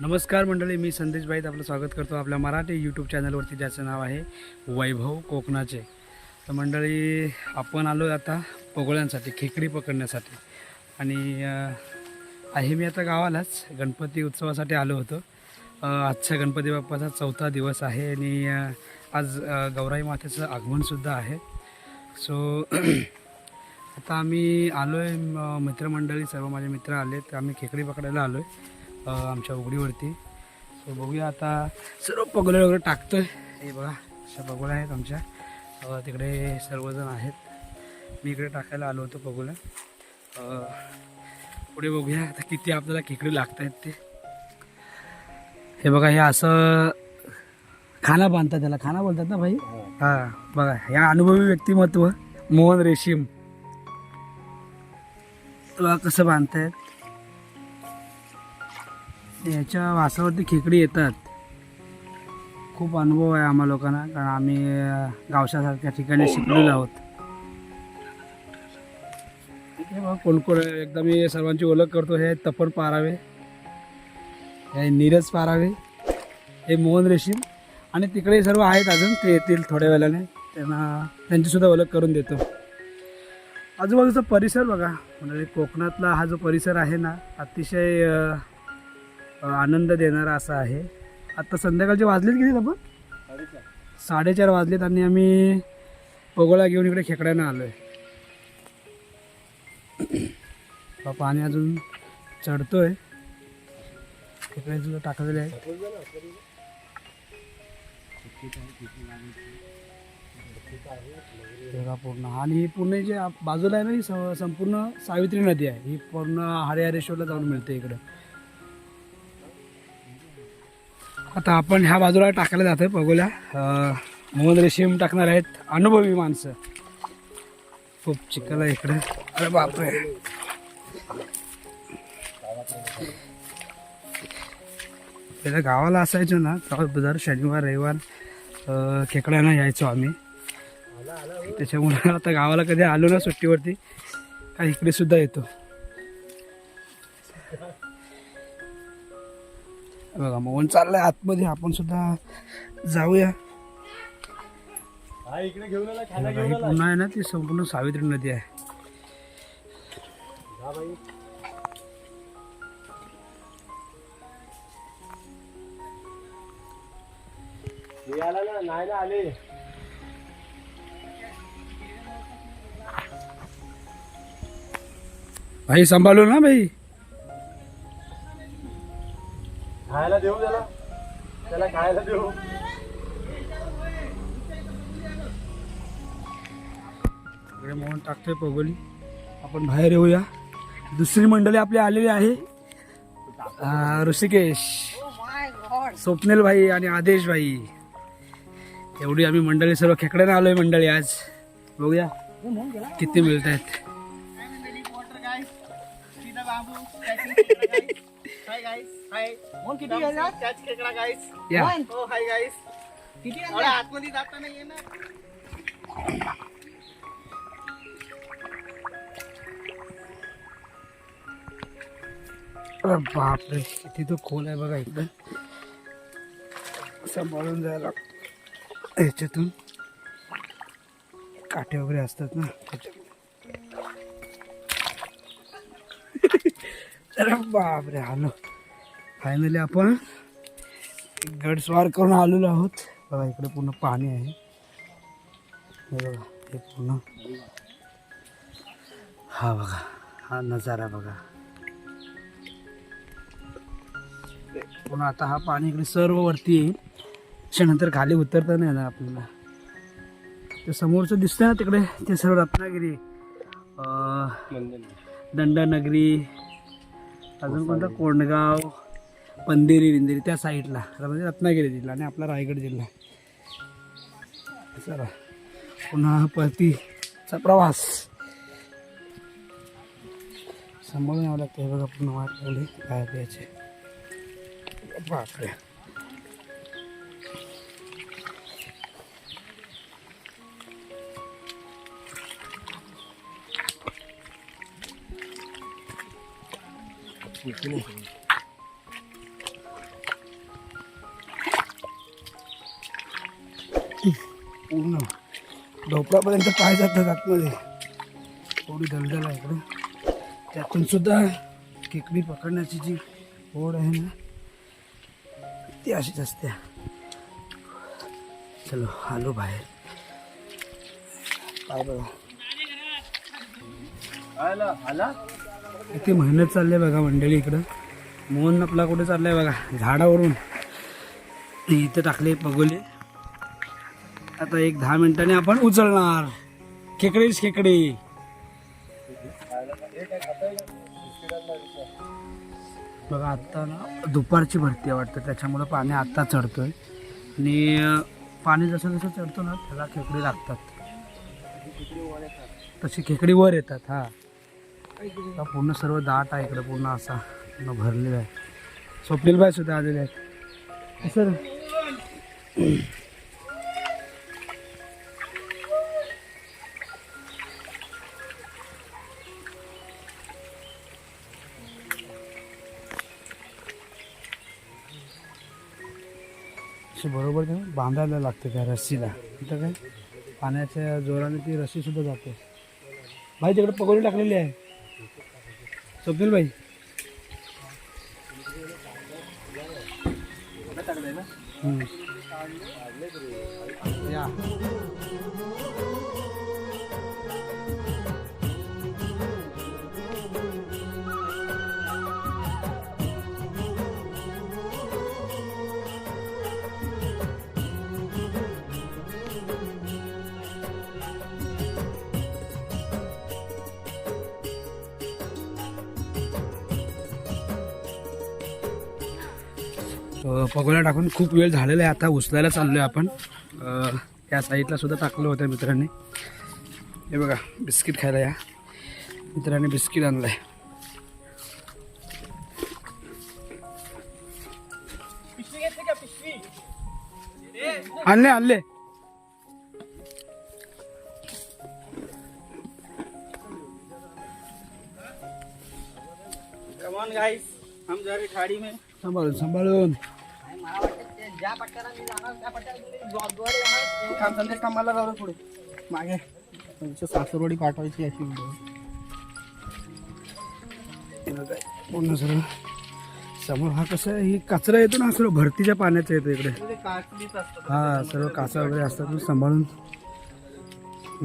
नमस्कार मंडळी मी संदेश भाईत आपलं स्वागत करतो. आपल्या मराठी यूट्यूब चॅनलवरती ज्याचं नाव आहे वैभव कोकणाचे. तर मंडळी आपण आलो आता पगोळ्यांसाठी खेकडी पकडण्यासाठी. आणि आहे मी आता गावालाच गणपती उत्सवासाठी आलो होतो. आजचा गणपती बाप्पाचा चौथा दिवस आहे आणि आज गौराई मातेचं आगमनसुद्धा आहे. सो आता आम्ही आलो आहे मित्रमंडळी सर्व माझे मित्र आले तर आम्ही खेकडी पकडायला आलो आहे आमच्या उघडीवरती. सो बघूया आता सर्व पगोले वगैरे टाकतो आहे हे बघा अशा पगोल्या आहेत आमच्या. तिकडे सर्वजण आहेत. मी इकडे टाकायला आलो होतो पगोल्या पुढे बघूया आता किती आपल्याला खेकडी लागत आहेत ते. हे बघा हे असं खाना बांधतात त्याला. खाना बोलतात ना भाई? हां. बघा या अनुभवी व्यक्तिमत्व मोहन रेशीम. बघा कसं बांधतायत. याच्या वासावरती खेकडी येतात. खूप अनुभव आहे आम्हा लोकांना कारण आम्ही गावशासारख्या ठिकाणी शिकलेलो आहोत. हे बघा कोण कोण. एकदा मी सर्वांची ओळख करतो. हे तपन पारावे हे नीरज पारावे हे मोहन रेशीम आणि तिकडे सर्व आहेत अजून ते येतील थोड्या वेळाने. त्यांना त्यांचीसुद्धा ओळख करून देतो. आजूबाजूचा परिसर बघा. म्हणजे कोकणातला हा जो परिसर आहे ना अतिशय आनंद देणारा असा आहे. आता संध्याकाळचे वाजलेत किती आपण साडेचार वाजलेत आणि आम्ही पगोळा घेऊन इकडे खेकड्यानं आलो आहे पाणी अजून चढतोय. खेकडे सुद्धा टाकलेले आहे पूर्ण. आणि ही पूर्ण जे बाजूला आहे ना ही स- संपूर्ण सावित्री नदी आहे. ही पूर्ण हरिहरेश्वरला जाऊन मिळते इकडं. आता आपण ह्या बाजूला टाकायला जातोय बघूया. पगोल्या मोहन रेशीम टाकणार आहेत अनुभवी माणसं. खूप चिखल आहे इकडे. अरे बापरे. पहिलं गावाला असायचो ना तेव्हा दर शनिवार रविवार खेकड्यांना यायचो आम्ही. त्याच्यामुळे आता गावाला कधी आलो ना सुट्टीवरती का इकडे सुद्धा येतो. बघा मोहन चाललाय आतमध्ये आपण सुद्धा जाऊया. हा हे ही पूर्ण आहे ना ती संपूर्ण सावित्री नदी आहे. भाई आला ना नाही ना आले. भाई सांभाळू ना भाई. देऊ त्याला? त्याला खायला देऊ? इकडे मोहन टाकतोय पगोली. आपण बाहेर येऊया. दुसरी मंडळी आपली आलेली आहे. ऋषिकेश. स्वप्नेल भाई आणि आदेश भाई. एवढी आम्ही मंडळी सर्व खेकड्यानं आलोय मंडळी आज. बघूया किती मिळत आहेत या अरे बापरे किती तो खोल आहे बघा इकडं. सांभाळून जायला. ह्याच्यातून काटे वगैरे असतात ना त्याच्यामुळे अरे बापरे आलो. फायनली आपण गडस्वार करून आलेलो आहोत. बघा इकडे पूर्ण पाणी आहे. हे बघा हे पूर्ण. हा बघा हा नजारा बघा. पुन्हा आता हा पाणी इकडे सर्व वरती येईल त्याच्यानंतर खाली उतरता नाही येणार आपल्याला. ते समोरचं दिसतंय ना तिकडे ते सर्व रत्नागिरी अं, दंडानगरी अजून कोणता? कोंडगाव पंधेरी विंदेरी त्या साईडला. म्हणजे रत्नागिरी जिल्हा आणि आपला रायगड जिल्हा. चला पुन्हा परतीचा प्रवास. सांभाळून यावं लागतं. हे बघा पूर्ण वाट लागली काय द्यायचे? बापरे. ปที่นี่ पूर्ण. ढोपरापर्यंत पाय जातात आतमध्ये. थोडी दलदल आहे इकडे. त्यातून सुद्धा केकडी पकडण्याची जी ओढ आहे ना ती अशीच असते. चलो आलो बाहेर. काय बघा. आला आला? किती मेहनत चालली आहे बघा मंडळी इकडं. मोहन आपला कुठे चाललाय बघा झाडावरून. इथं टाकले पगोले आता एक दहा मिनिटांनी आपण उचलणार. खेकडीच खेकडी. बघा आत्ता ना दुपारची भरती आहे वाटतं त्याच्यामुळं पाणी आत्ता चढतोय. आणि पाणी जसं जसं चढतो ना त्याला खेकडी लागतात. तशी खेकडी वर येतात हा. हा पूर्ण सर्व दाट आहे इकडे पूर्ण असा पूर्ण भरलेला आहे. स्वप्नील बाय सुद्धा आलेले आहेत. सर अशी बरोबर ते बांधायला लागते त्या रस्सीला. इथं काय? पाण्याच्या जोराने ती रस्सी सुद्धा जाते. भाई तिकडे पकोडी टाकलेली आहे. स्वप्नील भाई हम्म. पगोला टाकून खूप वेळ झालेला आहे आता उचलायला चाललो आहे आपण त्या साईडला सुद्धा टाकलं होतं मित्रांनी. हे बघा बिस्किट खायला या. मित्रांनी बिस्किट आणलं आहे आणले आणले हम जा रहे खाड़ी में. सांभाळून सांभाळून. काम संदेश कामाला जाऊ पुढे. मागे. सासूरवाडी पाठवायची अशी हे बघा, पूर्ण सर्व समोर हा कसं आहे ही कचरा येतो ना सर्व भरतीच्या पाण्याचा येतो इकडे. असतात हा सर्व काचा वगैरे असतात सांभाळून.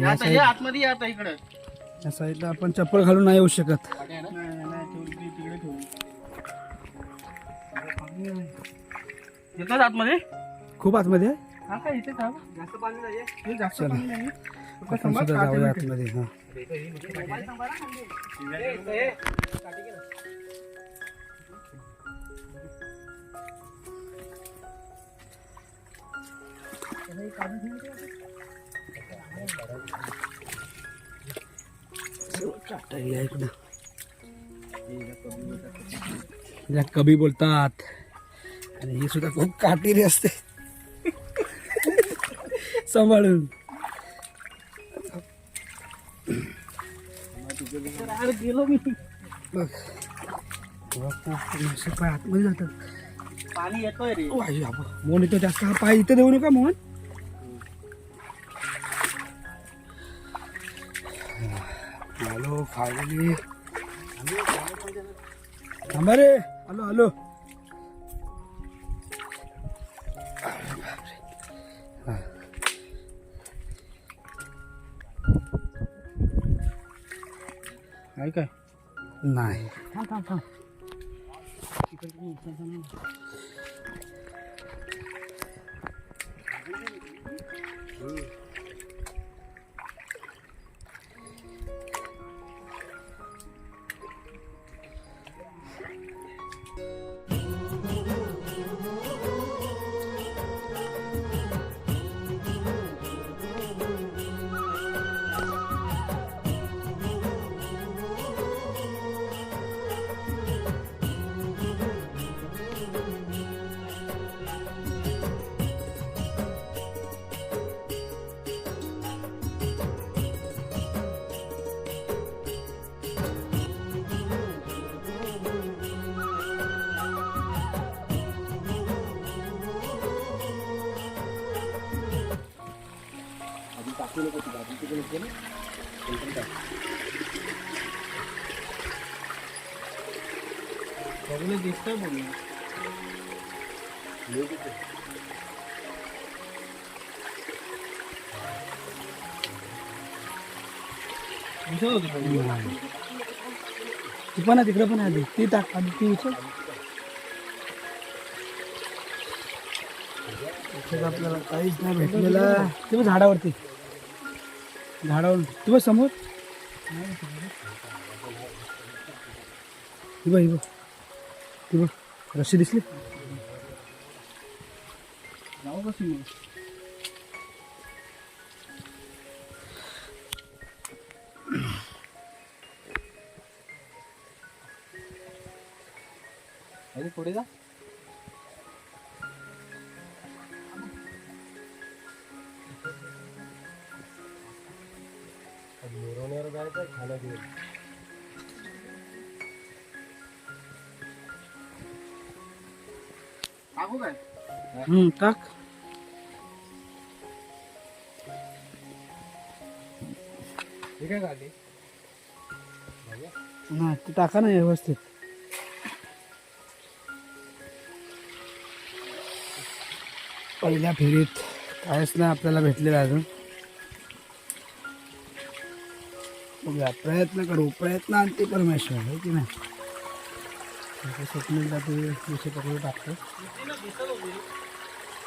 या आता हे साईड आतमध्ये आता इकडे. या साईडला आपण चप्पल घालून नाही येऊ शकत. नाही नाही ठेवली ती तिकडे ठेवली येतात आतमध्ये? खूप आतमध्ये आहे? हा काय इथे थांब. जास्त पाणी नाही हे जास्त चला. पाणी नाही फक्त आपण संभाळ, सुद्धा काठी जाऊया ठेव. आतमध्ये हा. हे, हे, काठी घे ना. सर्व काटाही आहे इकडं ज्या कबी बोलतात. आणि ही सुद्धा खूप काटेरी असते. सांभाळून. गेलो मी बघ पाय आतमध्ये जातात पाणी येतोय रे. मोहन इथं जास्त हा पाय इथं देऊ नका मोहन? हॅलो फायनली थांबा रे. हॅलो हॅलो आहे काय? नाही. थांब थांब थांब. बघून दिसतंय बोलणं दिसत होती बघून. ती पण आहे तिकडे पण आहे ती टाक आधी ती उचल आपल्याला काहीच नाही भेटलेलं ते झाडावरती झाडावर तू बघ समोर. ही बघ ही बघ. ती बघ रस्सी दिसली. जाऊ कसं मग. अरे पुढे जा. टाकू काय? हम्म, टाक. ठीक आहे गाडी नाही ते टाका ना व्यवस्थित. पहिल्या फेरीत काहीच नाही आपल्याला भेटलेलं अजून. बघूया प्रयत्न करू प्रयत्न आणते परमेश्वर आहे की नाही? आता स्वप्नील जाते विषय पकडून टाकतो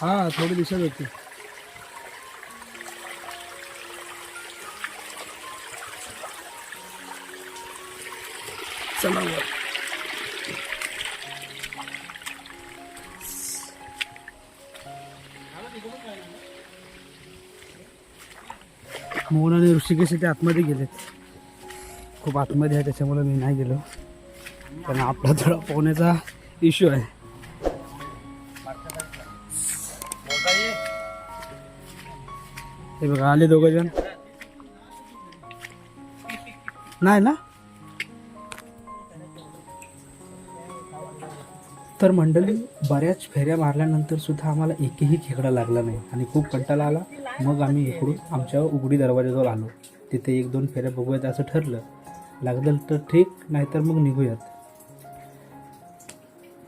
हां थोडी दिसत होती. चला मोहन आणि ऋषिकेश इथे आतमध्ये गेलेत. खूप आतमध्ये आहे त्याच्यामुळे मी नाही गेलो. पण आपला थोडा पोहण्याचा इश्यू आहे. हे बघा आले दोघ जण नाही ना? तर मंडळी बऱ्याच फेऱ्या मारल्यानंतर सुद्धा आम्हाला एकही खेकडा लागला नाही आणि खूप कंटाळा आला. मग आम्ही इकडून आमच्या उघडी दरवाजाजवळ आलो. तिथे एक दोन फेऱ्या बघूयात असं ठरलं. लागलं तर ठीक नाहीतर मग निघूयात.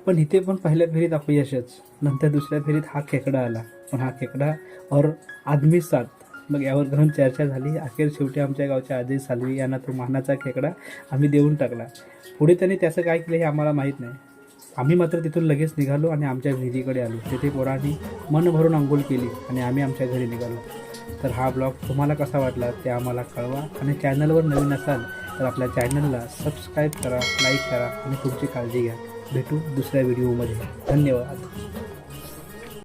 पण इथे पण पहिल्या फेरीत अपयशच. नंतर दुसऱ्या फेरीत हा खेकडा आला. पण हा खेकडा और आदमी साथ मग यावर घरून चर्चा झाली. अखेर शेवटी आमच्या गावच्या अजय सालवी यांना तो मानाचा खेकडा आम्ही देऊन टाकला. पुढे त्यांनी त्याचं काय केलं हे आम्हाला माहीत नाही. आम्ही मात्र तिथून लगेच निघालो आणि आमच्या विहिरीकडे आलो. तिथे पोरांनी मन भरून आंघोळ केली आणि आम्ही आमच्या घरी निघालो. तर हा ब्लॉग तुम्हाला कसा वाटला ते आम्हाला कळवा. आणि चॅनलवर नवीन असाल तर आपल्या चॅनलला सबस्क्राईब करा लाईक करा आणि तुमची काळजी घ्या. भेटू दुसऱ्या व्हिडिओमध्ये धन्यवाद.